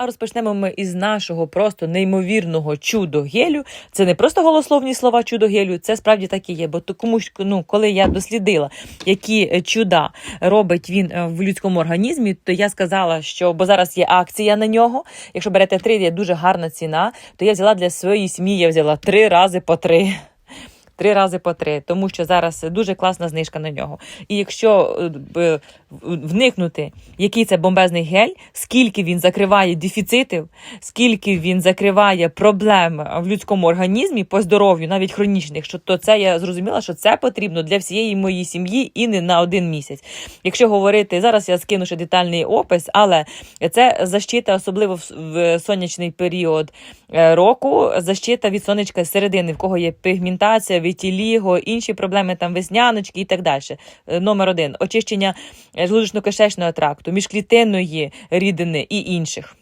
А розпочнемо ми із нашого просто неймовірного чудо гелю. Це не просто голословні слова чудо гелю, це справді так і є. Бо то комусь, ну, коли я дослідила, які е, чуда робить він е, в людському організмі, то я сказала, що бо зараз є акція на нього. Якщо берете три, є дуже гарна ціна, то я взяла для своєї сім'ї, я взяла три рази по три. Три рази по три, тому що зараз дуже класна знижка на нього. І якщо е, вникнути, який це бомбезний гель, скільки він закриває дефіцитів, скільки він закриває проблем в людському організмі по здоров'ю, навіть хронічних, що то це я зрозуміла, що це потрібно для всієї моєї сім'ї і не на один місяць. Якщо говорити зараз, я скину ще детальний опис, але це защита, особливо в, сонячний період е, року, защита від сонечка середини, в кого є пігментація, вітіліго, інші проблеми там весняночки і так далі. Е, Номер один очищення е, желудочно-кишечного тракту, міжклітинної рідини і інших.